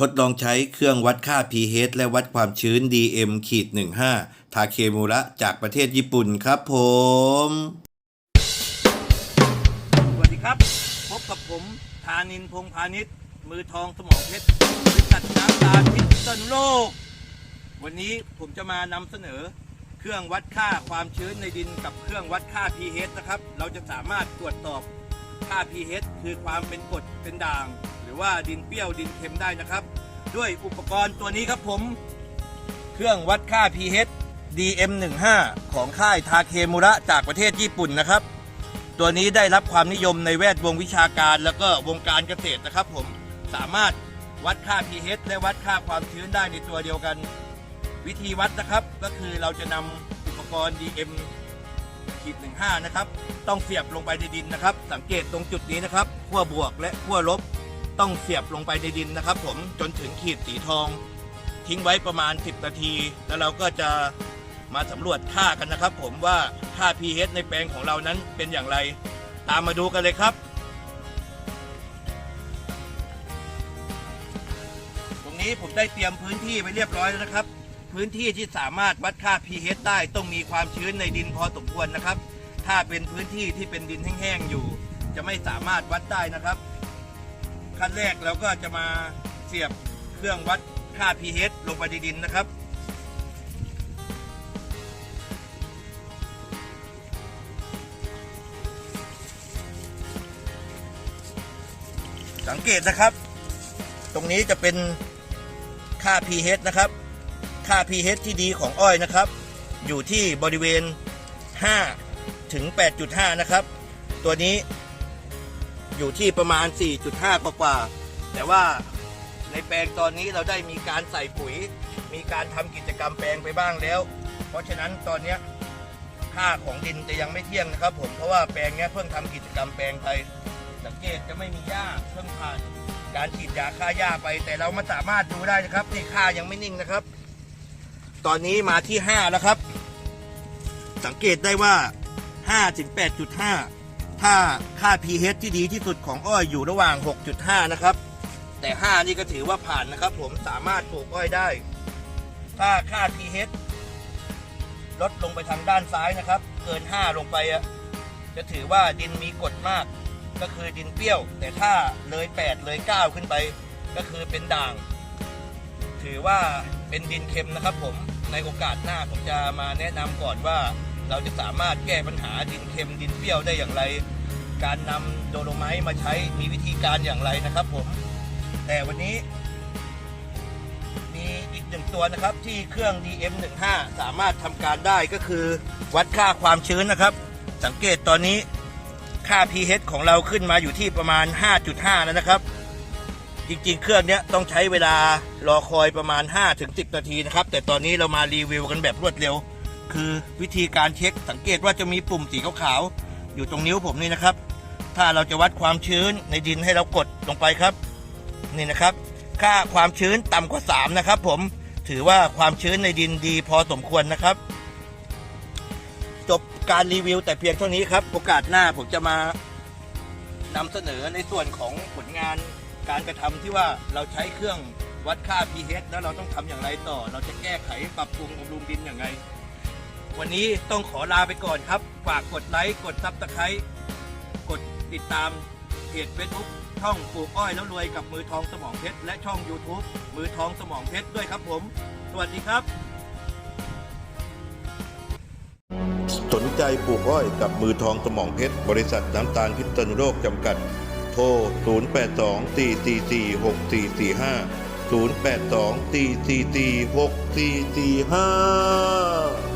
ทดลองใช้เครื่องวัดค่า pH และวัดความชื้น DM ขีด15ทาเคมูระจากประเทศญี่ปุ่นครับผม สวัสดีครับ พบกับผมธานินพงพาณิชย์มือทองสมองเพชรบริษัทน้ำตาลพิษณุโลก วันนี้ผมจะมานำเสนอเครื่องวัดค่าความชื้นในดินกับเครื่องวัดค่า pH นะครับ เราจะสามารถตรวจสอบค่า pH คือความเป็นกรดเป็นด่าง หรือว่าดินเปรี้ยวดินเค็มได้นะครับ ด้วยอุปกรณ์ตัวนี้ครับผม เครื่องวัดค่า pH DM15 ของค่ายทาเคมุระจากประเทศญี่ปุ่นนะครับ ตัวนี้ได้รับความนิยมในแวดวงวิชาการแล้วก็วงการเกษตรนะครับ ผมสามารถวัดค่า pH และวัดค่าความชื้นได้ในตัวเดียวกัน วิธีวัดนะครับ ก็คือเราจะนำอุปกรณ์ DM ขีด15นะครับ ต้องเสียบลงไปในดินนะครับ สังเกตตรงจุดนี้นะครับขั้วบวกและขั้วลบ ต้องเสียบลงไปในดินนะครับ ผมจนถึงขีดสีทอง ทิ้งไว้ประมาณ 10 นาที แล้วเราก็จะมาสำรวจค่ากันนะครับ ผมว่าค่า pH ในแปลงของเรานั้นเป็นอย่างไร ตามมาดูกันเลยครับตรงนี้ผมได้เตรียมพื้นที่ไว้เรียบร้อยแล้วนะครับ พื้นที่ที่สามารถวัดค่า pH ได้ต้องมีความชื้นในดินพอสมควรนะครับ ถ้าเป็นพื้นที่ที่เป็นดินแห้งๆอยู่ จะไม่สามารถวัดได้นะครับ ขั้นแรกเราก็จะมาเสียบเครื่องวัดค่า pH ลงไปในดินนะครับ สังเกตนะครับ ตรงนี้จะเป็นค่า pH นะครับ ค่า pH ที่ดีของอ้อยนะครับ อยู่ที่บริเวณ 5 ถึง 8.5 นะครับ ตัวนี้ อยู่ที่ประมาณ 4.5 กว่ากว่า แต่ว่าในแปลงตอนนี้เราได้มีการใส่ปุ๋ย มีการทำกิจกรรมแปลงไปบ้างแล้ว เพราะฉะนั้นตอนนี้ค่าของดินจะยังไม่เที่ยงนะครับผม เพราะว่าแปลงนี้เพิ่งทำกิจกรรมแปลงไป สังเกตจะไม่มีหญ้าเพิ่งผ่านการฉีดยาฆ่าหญ้าไป แต่เรามาสามารถดูได้นะครับนี่ค่ายังไม่นิ่งนะครับ ตอนนี้มาที่ 5 แล้วครับ สังเกตได้ว่า 5 ถึง 8.5 ถ้าค่า pH ที่ดีที่สุดของอ้อยอยู่ระหว่าง 6.5 นะครับ แต่ 5 นี่ก็ถือว่าผ่านนะครับ ผมสามารถปลูกอ้อยได้ ถ้าค่า pH ลดลงไปทางด้านซ้ายนะครับ เกิน 5 ลงไปจะถือว่าดินมีกรดมาก ก็คือดินเปรี้ยว แต่ถ้าเลย 8 เลย 9 ขึ้นไป ก็คือเป็นด่าง ถือว่าเป็นดินเค็มนะครับ ผมในโอกาสหน้าผมจะมาแนะนำก่อนว่า เราจะสามารถแก้ปัญหาดินเค็มดินเปรี้ยวได้อย่างไร การนำโดโลไมต์มาใช้มีวิธีการอย่างไรนะครับผม แต่วันนี้ มีอีกหนึ่งตัวนะครับที่เครื่อง DM15 สามารถทำการได้ก็คือ วัดค่าความชื้นนะครับ สังเกตตอนนี้ค่า pH ของเราขึ้นมาอยู่ที่ประมาณ 5.5 แล้วนะครับ จริงๆ เครื่องนี้ต้องใช้เวลารอคอยประมาณ 5-10 นาทีนะครับ แต่ตอนนี้เรามารีวิวกันแบบรวดเร็ว คือวิธีการเช็คสังเกตว่าจะมีปุ่มสีขาวๆอยู่ตรงนิ้วผมนี่นะครับ ถ้าเราจะวัดความชื้นในดินให้เรากดลงไปครับ นี่นะครับ ค่าความชื้นต่ำกว่า 3 นะครับ ผมถือว่าความชื้นในดินดีพอสมควรนะครับ จบการรีวิวแต่เพียงเท่านี้ครับ โอกาสหน้าผมจะมานำเสนอในส่วนของผลงานการกระทำที่ว่าเราใช้เครื่องวัดค่า pH แล้วเราต้องทำอย่างไรต่อ เราจะแก้ไขปรับปรุงบำรุงดินอย่างไร วันนี้ต้องขอลาไปก่อนครับ ฝากกดไลค์กดซับสไครต์กดติดตามเพจเฟซบุ๊กช่องปลูกอ้อยแล้วรวยกับมือทองสมองเพชรและช่อง YouTube มือทองสมองเพชรด้วยครับผม สวัสดีครับสนใจปลูกอ้อยกับมือทองสมองเพชร บริษัทน้ำตาลพิษณุโลกจำกัด โทร 0824446445 0824446445